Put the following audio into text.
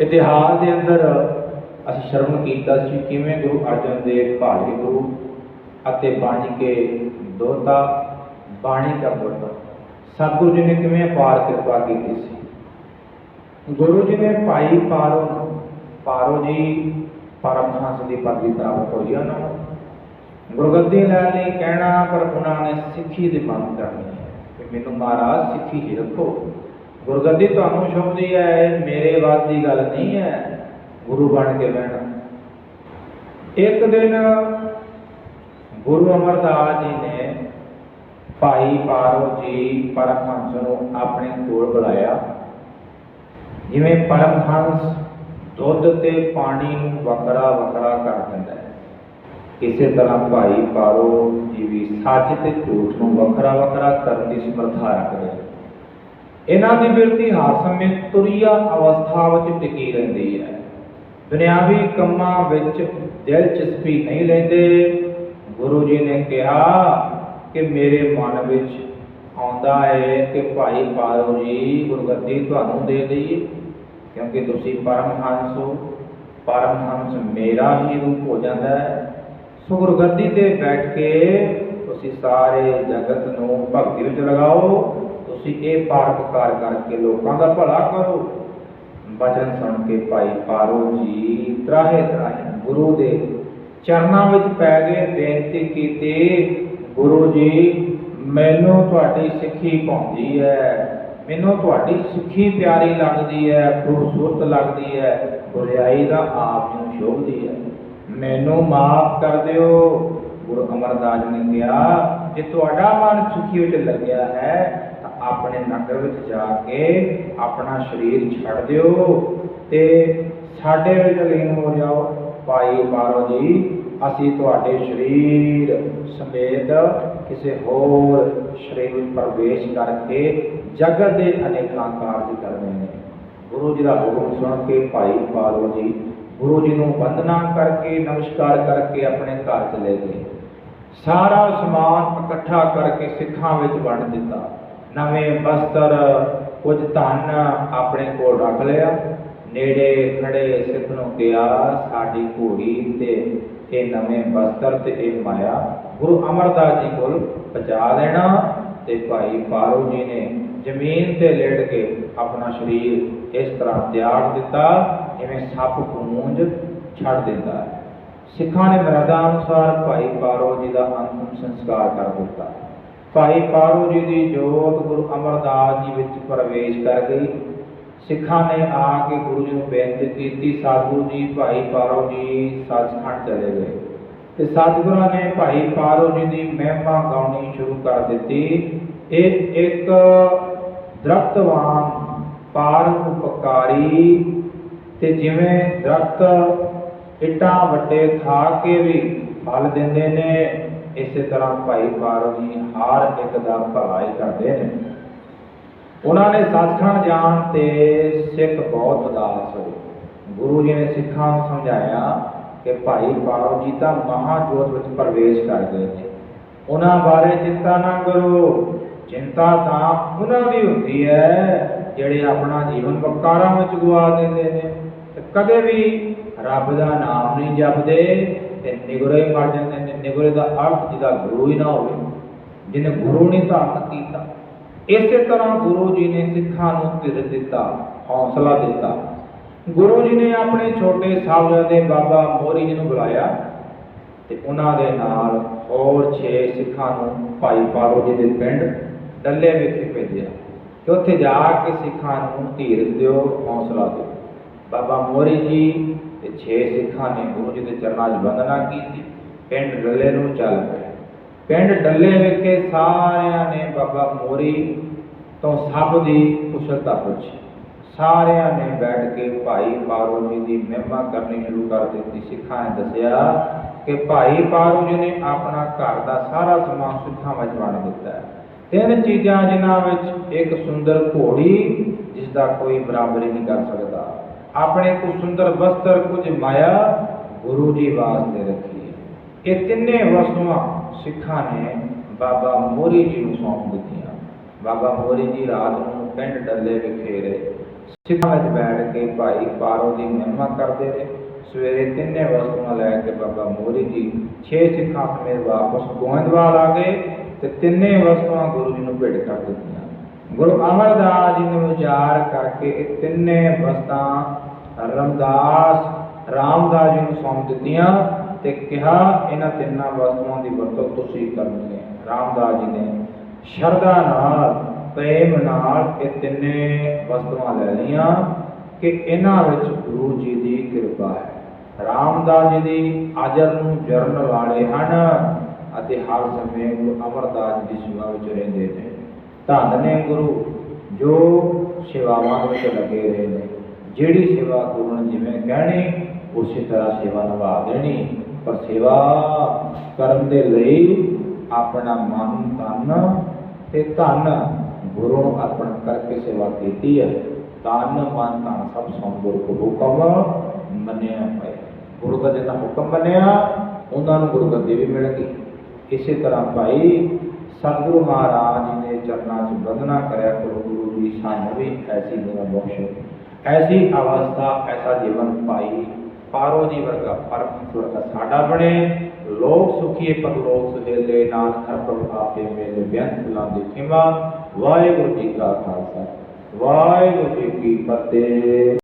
ਇਤਿਹਾਸ ਦੇ ਅੰਦਰ ਅਸੀਂ ਸ਼ਰਮ ਕੀਤਾ ਸੀ ਕਿਵੇਂ ਗੁਰੂ ਅਰਜਨ ਦੇਵ ਭਾਗੇ ਗੁਰੂ ਅਤੇ ਬਾਣੀ ਕੇ ਦੋਤਾ ਬਾਣੀ ਦਾ ਦੋਤਾ ਸਤਿਗੁਰੂ ਜੀ ਨੇ ਕਿਵੇਂ ਅਪਾਰ ਕਿਰਪਾ ਕੀਤੀ ਸੀ। ਗੁਰੂ ਜੀ ਨੇ ਭਾਈ ਪਾਰੋ ਪਾਰੋ ਜੀ ਪਰਮਹੰਸ ਦੀ ਪਦਵੀ ਪ੍ਰਾਪਤ ਹੋਈ ਉਹਨਾਂ ਨੂੰ। ਗੁਰਗੱਦੀ ਲੈ ਲਈ ਕਹਿਣਾ ਪਰ ਉਹਨਾਂ ਨੇ ਸਿੱਖੀ ਦੀ ਮੰਗ ਕਰਨੀ ਹੈ ਕਿ ਮੈਨੂੰ ਮਹਾਰਾਜ ਸਿੱਖੀ ਹੀ ਰੱਖੋ। ਗੁਰਗੱਦੀ ਤੁਹਾਨੂੰ ਸ਼ੁਭਦੀ ਹੈ, ਇਹ ਮੇਰੇ ਵਾਸ ਦੀ ਗੱਲ ਨਹੀਂ ਹੈ, ਗੁਰੂ ਬਣ ਕੇ ਬਹਿਣਾ। ਇੱਕ ਦਿਨ ਗੁਰੂ ਅਮਰਦਾਸ ਜੀ ਨੇ ਭਾਈ ਪਾਰੋ ਜੀ ਪਰਮਹੰਸ ਨੂੰ ਆਪਣੇ ਕੋਲ ਬੁਲਾਇਆ। ਜਿਵੇਂ ਪਰਮਹੰਸ ਦੁੱਧ ਤੇ ਪਾਣੀ ਨੂੰ ਵੱਖਰਾ ਵੱਖਰਾ ਕਰ ਦਿੰਦਾ ਹੈ, ਇਸੇ ਤਰ੍ਹਾਂ ਭਾਈ ਪਾਰੋ ਜੀ ਵੀ ਸੱਚ ਤੇ ਝੂਠ ਨੂੰ ਵੱਖਰਾ ਵੱਖਰਾ ਕਰਨ ਦੀ ਸਮਰੱਥਾ ਰੱਖਦੇ ਹਨ ਇਹਨਾਂ ਦੀ ਬਿਰਤੀ ਹਰ ਸਮੇਂ ਤੁਰੀਆ ਅਵਸਥਾ ਵਿੱਚ ਟਿਕੀ ਰਹਿੰਦੀ ਹੈ। ਦੁਨਿਆਵੀ ਕੰਮਾਂ ਵਿੱਚ ਦਿਲਚਸਪੀ ਨਹੀਂ ਲੈਂਦੇ। ਗੁਰੂ ਜੀ ਨੇ ਕਿਹਾ ਕਿ ਮੇਰੇ ਮਨ ਵਿੱਚ ਆਉਂਦਾ ਹੈ ਕਿ ਭਾਈ ਪਾਰੋ ਜੀ, ਗੁਰਗੱਦੀ ਤੁਹਾਨੂੰ ਦੇ ਦਈਏ, ਕਿਉਂਕਿ ਤੁਸੀਂ ਪਰਮਹੰਸ ਹੋ। ਪਰਮਹੰਸ ਮੇਰਾ ਹੀ ਰੂਪ ਹੋ ਜਾਂਦਾ ਹੈ। ਸੋ ਗੁਰਗੱਦੀ ਤੇ ਬੈਠ ਕੇ ਤੁਸੀਂ ਸਾਰੇ ਜਗਤ ਨੂੰ ਭਗਤੀ ਵਿੱਚ ਲਗਾਓ। ਤੁਸੀਂ ਇਹ ਪਰਪਕਾਰ ਕਰਕੇ ਲੋਕਾਂ ਦਾ ਭਲਾ ਕਰੋ। ਬਚਨ ਸੁਣ ਕੇ ਭਾਈ ਪਾਰੋ ਜੀ, ਤਰਾਹੇ ਤਰਾਹੇ, ਗੁਰੂ ਦੇ ਚਰਨਾਂ ਵਿੱਚ ਪੈ ਗਏ, ਬੇਨਤੀ ਕੀਤੀ, ਗੁਰੂ ਜੀ, ਮੈਨੂੰ ਤੁਹਾਡੀ ਸਿੱਖੀ ਪਾਉਂਦੀ ਹੈ, ਮੈਨੂੰ ਤੁਹਾਡੀ ਸਿੱਖੀ ਪਿਆਰੀ ਲੱਗਦੀ ਹੈ, ਖੂਬਸੂਰਤ ਲੱਗਦੀ ਹੈ, ਗੁਰਿਆਈ ਦਾ ਆਪ ਨੂੰ ਸ਼ੋਭਦੀ ਹੈ। ਮੈਨੂੰ ਮਾਫ ਕਰ ਦਿਓ, ਗੁਰੂ ਅਮਰਦਾਸ ਨੇ ਕਿਹਾ, ਜੇ ਤੁਹਾਡਾ ਮਨ ਸਿੱਖੀ ਵਿੱਚ ਲੱਗਿਆ ਹੈ ਆਪਣੇ ਨਗਰ ਵਿੱਚ ਜਾ ਕੇ ਆਪਣਾ ਸਰੀਰ ਛੱਡ ਦਿਓ ਤੇ ਸਾਡੇ ਵਿੱਚ ਲੀਨ ਹੋ ਜਾਓ। ਭਾਈ ਬਾਰੋ ਜੀ, ਅਸੀਂ ਤੁਹਾਡੇ ਸਰੀਰ ਸਮੇਤ ਕਿਸੇ ਹੋਰ ਸਰੀਰ ਵਿੱਚ ਪ੍ਰਵੇਸ਼ ਕਰਕੇ ਜਗਤ ਦੇ ਅਨੇਕਾਂ ਕਾਰਜ ਕਰਨੇ ਨੇ। ਗੁਰੂ ਜੀ ਦਾ ਹੁਕਮ ਸੁਣ ਕੇ ਭਾਈ ਬਾਰੋ ਜੀ, ਗੁਰੂ ਜੀ ਨੂੰ ਵੰਦਨਾ ਕਰਕੇ, ਨਮਸਕਾਰ ਕਰਕੇ ਆਪਣੇ ਘਰ ਚਲੇ ਗਏ। ਸਾਰਾ ਸਮਾਨ ਇਕੱਠਾ ਕਰਕੇ ਸਿੱਖਾਂ ਵਿੱਚ ਵੰਡ ਦਿੱਤਾ। ਨਵੇਂ ਬਸਤਰ, ਕੁਝ ਧਨ ਆਪਣੇ ਕੋਲ ਰੱਖ ਲਿਆ। ਨੇੜੇ ਖੜੇ ਸਿੱਖ ਨੂੰ ਕਿਹਾ, ਸਾਡੀ ਘੋੜੀ ਤੇ ਇਹ ਨਵੇਂ ਬਸਤਰ ਤੇ ਇਹ ਮਾਇਆ ਗੁਰੂ ਅਮਰਦਾਸ ਜੀ ਕੋਲ ਪਹੁੰਚਾ ਦੇਣਾ। ਤੇ ਭਾਈ ਪਾਰੋ ਜੀ ਨੇ ਜ਼ਮੀਨ ਤੇ ਲੇਟ ਕੇ ਆਪਣਾ ਸਰੀਰ ਇਸ ਤਰ੍ਹਾਂ ਤਿਆਰ ਦਿੱਤਾ, ਜਿਵੇਂ ਸੱਪ ਪੂੰਝ ਛੱਡ ਦਿੰਦਾ ਹੈ। ਸਿੱਖਾਂ ਨੇ ਮਰਦਾ ਅਨੁਸਾਰ ਭਾਈ ਪਾਰੋ ਜੀ ਦਾ ਅੰਤਿਮ ਸੰਸਕਾਰ ਕਰ ਦਿੱਤਾ। ਭਾਈ ਪਾਰੋ ਜੀ ਦੀ ਜੋਤ ਗੁਰੂ ਅਮਰਦਾਸ ਜੀ ਵਿੱਚ ਪ੍ਰਵੇਸ਼ ਕਰ ਗਈ। ਸਿੱਖਾਂ ਨੇ ਆ ਕੇ ਗੁਰੂ ਜੀ ਨੂੰ ਬੇਨਤੀ ਕੀਤੀ ਸਤਿਗੁਰੂ ਜੀ, ਭਾਈ ਪਾਰੋ ਜੀ ਸੱਚਖੰਡ ਚਲੇ ਗਏ। ਤੇ ਸਤਿਗੁਰਾਂ ਨੇ ਭਾਈ ਪਾਰੋ ਜੀ ਦੀ ਮਹਿਮਾ ਗਾਉਣੀ ਸ਼ੁਰੂ ਕਰ ਦਿੱਤੀ। ਇਹ ਇੱਕ ਦਰਖਤ ਪਾਰ ਉਪਕਾਰੀ ਤੇ ਜਿਵੇਂ ਦਰਖਤ ਇੱਟਾਂ ਵੱਡੇ ਖਾ ਕੇ ਵੀ ਫਲ ਦਿੰਦੇ ਨੇ ਇਸੇ ਤਰ੍ਹਾਂ ਭਾਈ ਪਾਰੋ ਜੀ ਹਰ ਇੱਕ ਦਾ ਭਲਾ ਕਰਦੇ ਨੇ। ਉਹਨਾਂ ਨੇ ਸੱਚਖੰਡ ਜਾਣ ਤੇ ਸਿੱਖ ਬਹੁਤ ਉਦਾਸ ਹੋਏ। ਗੁਰੂ ਜੀ ਨੇ ਸਿੱਖਾਂ ਨੂੰ ਸਮਝਾਇਆ ਕਿ ਭਾਈ ਪਾਰੋ ਜੀ ਤਾਂ ਮਹਾਜੋਤ ਵਿੱਚ ਪ੍ਰਵੇਸ਼ ਕਰ ਗਏ ਨੇ। ਉਹਨਾਂ ਬਾਰੇ ਚਿੰਤਾ ਨਾ ਕਰੋ। ਚਿੰਤਾ ਤਾਂ ਉਹਨਾਂ ਦੀ ਹੁੰਦੀ ਹੈ, ਜਿਹੜੇ ਆਪਣਾ ਜੀਵਨ ਵਕਾਰਾਂ ਵਿੱਚ ਗਵਾ ਦਿੰਦੇ ਨੇ। ਤੇ ਕਦੇ ਵੀ ਰੱਬ ਦਾ ਨਾਮ ਨਹੀਂ ਜਪਦੇ ਤੇ ਨਿਗਰੇ ਮਰ ਜਾਂਦੇ ਨੇ। ਨਿਗਰੇ ਦਾ ਅਰਥ ਜਿਹਦਾ ਗੁਰੂ ਹੀ ਨਾ ਹੋਵੇ, ਜਿਹਨੇ ਗੁਰੂ ਨੇ ਧਾਰਨ ਕੀਤਾ, ਇਸੇ ਤਰ੍ਹਾਂ ਗੁਰੂ ਜੀ ਨੇ ਸਿੱਖਾਂ ਨੂੰ ਧਿਰ ਦਿੱਤਾ, ਹੌਸਲਾ ਦਿੱਤਾ। ਗੁਰੂ ਜੀ ਨੇ ਆਪਣੇ ਛੋਟੇ ਸਾਹਿਬਜ਼ਾਦੇ ਬਾਬਾ ਮੋਰੀ ਜੀ ਨੂੰ ਬੁਲਾਇਆ ਤੇ ਉਹਨਾਂ ਦੇ ਨਾਲ ਹੋਰ 6 ਸਿੱਖਾਂ ਨੂੰ ਭਾਈ ਪਾਰੋ ਜੀ ਦੇ ਪਿੰਡ ਡੱਲੇ ਵਿਖੇ ਭੇਜਿਆ ਤੇ ਉੱਥੇ ਜਾ ਕੇ ਸਿੱਖਾਂ ਨੂੰ ਧੀਰ ਦਿਓ, ਹੌਸਲਾ ਦਿਓ। ਬਾਬਾ ਮੋਰੀ ਜੀ ਤੇ 6 ਸਿੱਖਾਂ ਨੇ ਗੁਰੂ ਜੀ ਦੇ ਚਰਨਾਂ 'ਚ ਵੰਦਨਾ ਕੀਤੀ। ਪਿੰਡ ਡੱਲੇ ਨੂੰ ਚੱਲ ਪਏ ਪਿੰਡ ਡੱਲੇ ਵਿਖੇ ਸਾਰਿਆਂ ਨੇ ਬਾਬਾ ਮੋਰੀ ਤੋਂ ਸਭ ਦੀ ਕੁਸ਼ਲਤਾ ਪੁੱਛੀ। ਸਾਰਿਆਂ ਨੇ ਬੈਠ ਕੇ ਭਾਈ ਪਾਰੋ ਜੀ ਦੀ ਮਹਿਮਾ ਕਰਨੀ ਸ਼ੁਰੂ ਕਰ ਦਿੱਤੀ। ਸਿੱਖਾਂ ਨੇ ਦੱਸਿਆ ਕਿ ਭਾਈ ਪਾਰੂ ਜੀ ਨੇ ਆਪਣਾ ਘਰ ਦਾ ਸਾਰਾ ਸਮਾਨ ਸਿੱਖਾਂ ਵਿੱਚ ਵੰਡ ਦਿੱਤਾ ਹੈ। ਤਿੰਨ ਚੀਜ਼ਾਂ ਜਿਨ੍ਹਾਂ ਵਿੱਚ ਇੱਕ ਸੁੰਦਰ ਘੋੜੀ ਜਿਸ ਦਾ ਕੋਈ ਬਰਾਬਰੀ ਨਹੀਂ ਕਰ ਸਕਦਾ। ਆਪਣੇ ਕੁਝ ਸੁੰਦਰ ਵਸਤਰ ਕੁਝ ਮਾਇਆ ਗੁਰੂ ਜੀ ਵਾਸਤੇ ਰੱਖੀ। ਇਹ ਤਿੰਨੇ ਵਸਤੂਆਂ ਸਿੱਖਾਂ ਨੇ ਬਾਬਾ ਮੋਰੀ ਜੀ ਨੂੰ ਸੌਂਪ ਦਿੱਤੀਆਂ। ਬਾਬਾ ਮੋਰੀ ਜੀ ਰਾਤ ਨੂੰ ਪਿੰਡ ਡੱਲੇ ਵਿਖੇ ਰਹੇ। ਸਿੱਖਾਂ ਵਿੱਚ ਬੈਠ ਕੇ ਭਾਈ ਪਾਰੋ ਦੀ ਮਹਿਮਾ ਕਰਦੇ ਰਹੇ। ਸਵੇਰੇ ਤਿੰਨੇ ਵਸਤੂਆਂ ਲੈ ਕੇ ਬਾਬਾ ਮੋਰੀ ਜੀ ਛੇ ਸਿੱਖਾਂ ਸਮੇਤ ਵਾਪਸ ਗੋਇੰਦਵਾਲ ਆ ਗਏ ਤੇ ਤਿੰਨੇ ਵਸਤੂਆਂ ਗੁਰੂ ਜੀ ਨੂੰ ਭੇਟ ਕਰ ਦਿੱਤੀਆਂ। ਗੁਰੂ ਅਮਰਦਾਸ ਜੀ ਨੇ ਵਿਚਾਰ ਕਰਕੇ ਇਹ ਤਿੰਨੇ ਵਸਤਾਂ ਰਮਦਾਸ, ਰਾਮਦਾਸ ਜੀ ਨੂੰ ਸੌਂਪ ਦਿੱਤੀਆਂ। ਤੇ ਕਿਹਾ, ਇਹਨਾਂ ਤਿੰਨਾਂ ਵਸਤੂਆਂ ਦੀ ਵਰਤੋਂ ਤੁਸੀਂ ਕਰਨੀ ਹੈ। ਰਾਮਦਾਸ ਜੀ ਨੇ ਸ਼ਰਧਾ ਨਾਲ, ਪ੍ਰੇਮ ਨਾਲ ਇਹ ਤਿੰਨੇ ਵਸਤੂਆਂ ਲੈ ਲਈਆਂ ਕਿ ਇਹਨਾਂ ਵਿੱਚ ਗੁਰੂ ਜੀ ਦੀ ਕਿਰਪਾ ਹੈ। ਰਾਮਦਾਸ ਜੀ ਦੀ ਅਜਰ ਨੂੰ ਜਰਨ ਵਾਲੇ ਹਨ ਅਤੇ ਹਰ ਸਮੇਂ ਗੁਰੂ ਅਮਰਦਾਸ ਜੀ ਦੀ ਸੇਵਾ ਵਿੱਚ ਰਹਿੰਦੇ ਨੇ। ਧੰਨ ਨੇ ਗੁਰੂ, ਜੋ ਸੇਵਾਵਾਂ ਵਿੱਚ ਲੱਗੇ ਰਹੇ ਨੇ। ਜਿਹੜੀ ਸੇਵਾ ਗੁਰੂ ਨੇ ਜਿਵੇਂ ਕਹਿਣੀ, ਉਸੇ ਤਰ੍ਹਾਂ ਸੇਵਾ ਨਿਭਾ ਦੇਣੀ। ਪਰ ਸੇਵਾ ਕਰਨ ਦੇ ਲਈ ਆਪਣਾ ਮਨ, ਤਨ ਤੇ ਧਨ ਗੁਰੂ ਨੂੰ ਅਰਪਣ ਕਰਕੇ ਸੇਵਾ ਕੀਤੀ ਹੈ। ਤਨ, ਮਨ, ਧਨ ਸਭ ਸੌਂ ਗੁਰੂ ਕੋ ਹੁਕਮ ਮੰਨਿਆ ਪਏ ਗੁਰੂ ਦਾ ਜਿੰਨਾ ਹੁਕਮ ਮੰਨਿਆ, ਉਹਨਾਂ ਨੂੰ ਗੁਰੂ ਗੱਦੀ ਵੀ ਮਿਲ ਗਈ। ਇਸੇ ਤਰ੍ਹਾਂ ਭਾਈ ਸਤਿਗੁਰੂ ਮਹਾਰਾਜ ਨੇ ਚਰਨਾਂ 'ਚ ਬੰਦਨਾ ਕਰਿਆ ਕਰੋ ਗੁਰੂ ਜੀ ਸਾਨੂੰ ਵੀ ਐਸੀ ਗੁਣ ਬਖਸ਼ੋ। ਐਸੀ ਅਵਸਥਾ, ਐਸਾ ਜੀਵਨ ਪਾਈ ਪਾਰੋ ਜੀ ਵਰਗਾ ਪਰਮ ਦਾ ਸਾਡਾ ਬਣੇ। ਲੋਕ ਸੁਖੀਏ ਪਰ ਲੋਕ ਸੁਹੇਲੇ ਨਾਨਕ ਪ੍ਰਭ ਆਪੇ ਮੇਲੇ ਬਿਆਨ ਬੁਲਾਉਂਦੇ ਖਿਮਾ। ਵਾਹਿਗੁਰੂ ਜੀ ਕਾ ਖਾਲਸਾ, ਵਾਹਿਗੁਰੂ ਜੀ ਕੀ ਫਤਿਹ।